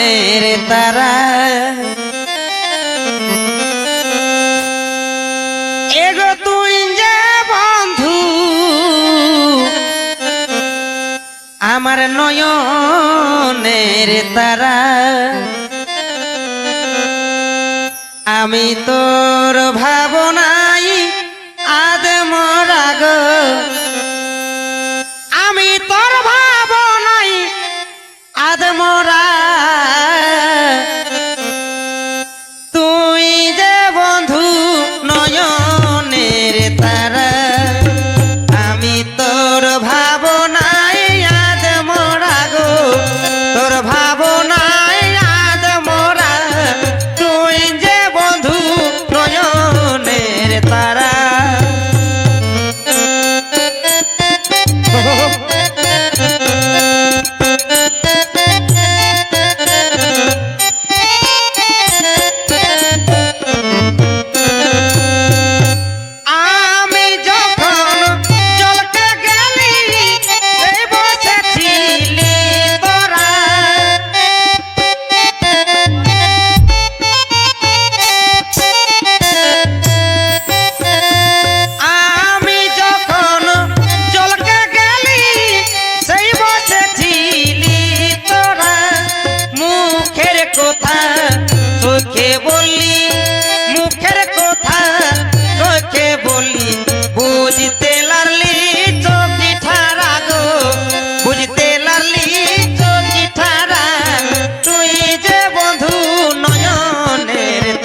নয়নের তারা। এগো তুই যে বন্ধু আমার নয়নের তারা। আমি তোর ভাবনাই আদম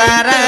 para